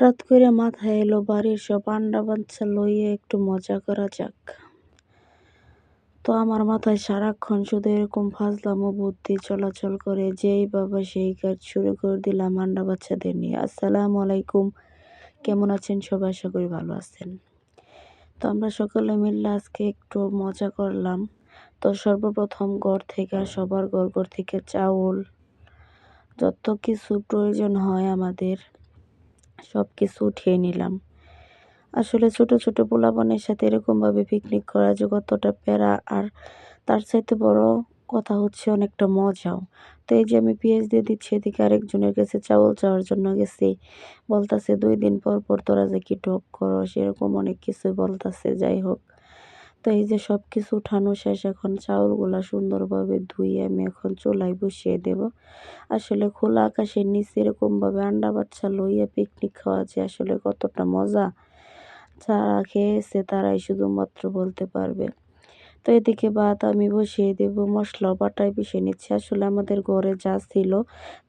হঠাৎ করে মাথায় এলো বাড়ির সব আন্ডা বাচ্চা লইয়ে একটু মজা করা যাক। তো আমার মাথায় সারাক্ষণ শুধু এরকম ফাজলামো বুদ্ধি চলাচল করে, যেই বাবা সেই কাজ শুরু করে দিলাম আন্ডা বাচ্চাদের নিয়ে। আসসালামু আলাইকুম। কেমন আছেন সবাই? আশা করি ভালো আছেন। তো আমরা সকলে মিললে আজকে একটু মজা করলাম। তো সর্বপ্রথম ঘর থেকে, সবার ঘর ঘর থেকে চাউল, যত কিছু প্রয়োজন হয় আমাদের সব কিছু উঠিয়ে নিলাম। আসলে ছোট ছোট বনের সাথে এরকমভাবে পিকনিক করা যে কতটা প্যারা, আর তার সাথে বড় কথা হচ্ছে অনেকটা মজাও। তো এই যে আমি পেঁয়াজ দিয়ে দিচ্ছি, এদিকে আরেকজনের কাছে চাউল চাওয়ার জন্য গেছি। বলতাছে, দুই দিন পর পর তোরা যে কি টপ করো সেরকম অনেক কিছুই বলতাছে, যাই হোক। তো এই যে সব কিছু উঠানো শেষ, এখন চাউলগুলা সুন্দরভাবে ধুয়ে আমি এখন চুলায় বসিয়ে দেব। আসলে খোলা আকাশের নিচে এরকমভাবে আন্ডা বাচ্চা লইয়া পিকনিক খাওয়া যে আসলে কতটা মজা। যারা খেয়েছে তারাই শুধুমাত্র বলতে পারবে। তো এদিকে ভাত আমি বসিয়ে দেব মশলা বাটায় পিষে নিচ্ছি। আসলে আমাদের ঘরে যা ছিল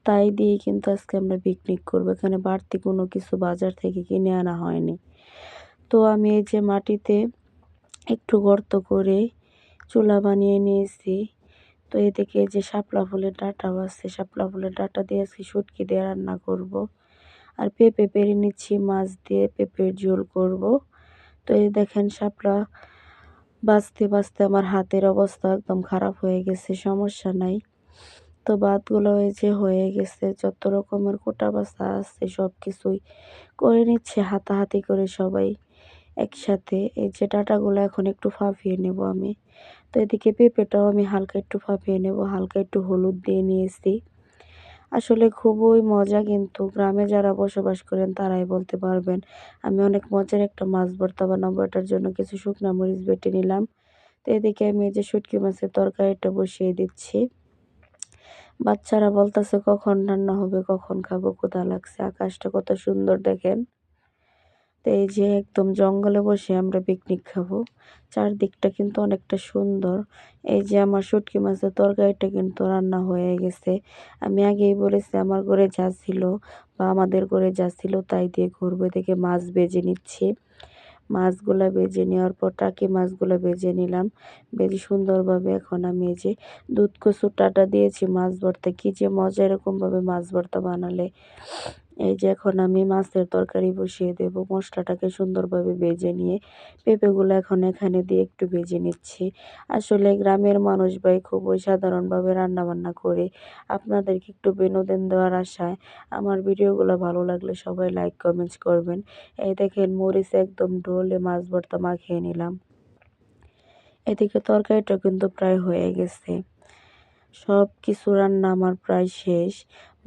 তাই দিয়ে কিন্তু আজকে আমরা পিকনিক করব। এখানে বাড়তি কোনো কিছু বাজার থেকে কিনে আনা হয়নি। তো আমি এই যে মাটিতে একটু গর্ত করে চুলা বানিয়ে নিয়েছি তো এদিকে যে শাপলা ফুলের ডাঁটাও আছে, শাপলা ফুলের ডাঁটা দিয়ে আজকে শুটকি দিয়ে রান্না করব। আর পেঁপে পেরে নিচ্ছি, মাছ দিয়ে পেঁপের ঝোল করব। তো এই দেখেন শাপলা বাঁচতে বাঁচতে আমার হাতের অবস্থা একদম খারাপ হয়ে গেছে, সমস্যা নাই তো ভাতগুলো এই যে হয়ে গেছে, যত রকমের কোটা বাসা আছে সব কিছুই করে নিচ্ছে, হাতাহাতি করে সবাই একসাথে। এই যে ডাটাগুলো এখন একটু ফাঁপিয়ে নেব আমি। তো এদিকে পেঁপেটাও আমি হালকা একটু ফাঁপিয়ে নেব, হালকা একটু হলুদ দিয়ে নিয়েছি। আসলে খুবই মজা কিন্তু, গ্রামে যারা বসবাস করেন তারাই বলতে পারবেন। আমি অনেক মজার একটা মাছ ভর্তা বানাবো, এটার জন্য কিছু শুকনা মরিচ বেটে নিলাম। তো এদিকে আমি এই যে শুটকি মাছের তরকারিটা বসিয়ে দিচ্ছি। বাচ্চারা বলতেছে, কখন রান্না হবে, কখন খাব? কোথা লাগছে? আকাশটা কত সুন্দর দেখেন। তো এই যে একদম জঙ্গলে বসে আমরা পিকনিক খাব। চারদিকটা কিন্তু অনেকটা সুন্দর। এই যে আমার শুটকি মাছের তরকারিটা কিন্তু রান্না হয়ে গেছে। আমি আগেই বলেছি, আমার ঘরে যা ছিল বা আমাদের ঘরে যা ছিল তাই দিয়ে ঘুরবে। থেকে মাছ বেজে নিচ্ছি। মাছগুলো বেজে নেওয়ার পর টাকি মাছগুলো বেজে নিলাম। বেজে সুন্দরভাবে এখন আমি এই যে দুধ কচুর টাটা দিয়েছি মাছ ভর্তা। কী যে মজা এরকমভাবে মাছ ভর্তা বানালে। এই যে এখন আমি মাছের তরকারি বসিয়ে দেব, মশলাটাকে সুন্দরভাবে বেজে নিয়ে পেঁপেগুলো এখন এখানে দিয়ে একটু ভেজে নিচ্ছি। আসলে গ্রামের মানুষ ভাই খুবই সাধারণভাবে রান্নাবান্না করে, আপনাদেরকে একটু বিনোদন দেওয়ার আশায়। আমার ভিডিওগুলো ভালো লাগলে সবাই লাইক কমেন্টস করবেন। এই দেখেন মরিচ একদম ডোলে মাছ ভর্তা মাখিয়ে নিলাম। এদিকে তরকারিটা কিন্তু প্রায় হয়ে গেছে। সব কিছু রান্না আমার প্রায় শেষ।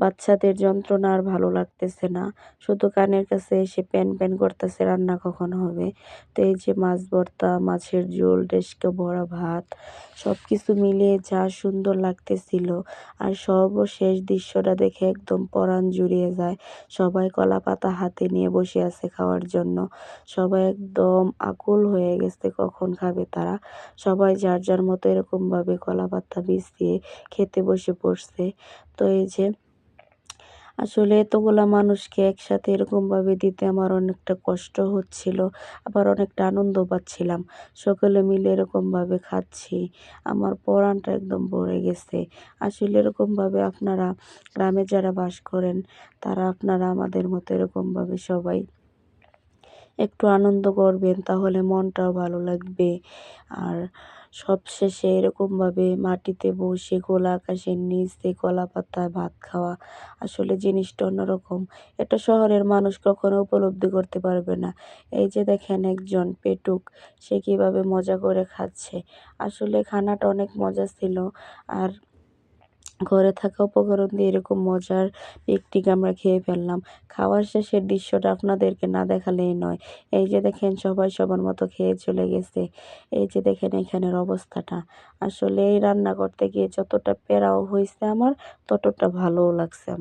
বাচ্চাদের যন্ত্রণা আর ভালো লাগতেছে না। শুধু কানের কাছে এসে প্যান প্যান করতেছে, রান্না কখন হবে? তো এই যে মাছ ভর্তা, মাছের ঝোল, ডেস্কে ভরা ভাত সব কিছু মিলিয়ে যা সুন্দর লাগতেছিল। আর সর্বশেষ দৃশ্যটা দেখে একদম পরাণ জুড়িয়ে যায়। সবাই কলা পাতা হাতে নিয়ে বসে আছে খাওয়ার জন্য। সবাই একদম আকুল হয়ে গেছে কখন খাবে তারা। সবাই যার যার মতো এরকমভাবে কলা পাতা বীজ দিয়ে খেতে বসে পড়ছে। তো এই যে আসলে এতগুলা মানুষকে একসাথে এরকমভাবে দিতে আমার অনেকটা কষ্ট হচ্ছিল, আবার অনেকটা আনন্দ পাচ্ছিলাম। সকলে মিলে এরকমভাবে খাচ্ছি, আমার পরাণটা একদম ভরে গেছে। আসলে এরকমভাবে আপনারা গ্রামে যারা বাস করেন, তারা আপনারা আমাদের মতো এরকমভাবে সবাই একটু আনন্দ করবেন, তাহলে মনটাও ভালো লাগবে। আর সবশেষে এরকমভাবে মাটিতে বসে খোলা আকাশের নিচে কলা পাতায় ভাত খাওয়া আসলে জিনিসটা অন্যরকম। এটা শহরের মানুষ কখনো উপলব্ধি করতে পারবে না। এই যে দেখেন একজন পেটুক, সে কীভাবে মজা করে খাচ্ছে। আসলে খানাটা অনেক মজা ছিল। আর ঘরে থাকা উপকরণ দিয়ে এরকম মজার পিকনিক আমরা খেয়ে ফেললাম। খাওয়ার শেষের দৃশ্যটা আপনাদেরকে না দেখালেই নয়। এই যে দেখেন, সবাই সবার মতো খেয়ে চলে গেছে। এই যে দেখেন, এখানের অবস্থাটা। আসলে এই রান্না করতে গিয়ে যতটা প্যারাও হয়েছে আমার, ততটা ভালোও লাগছে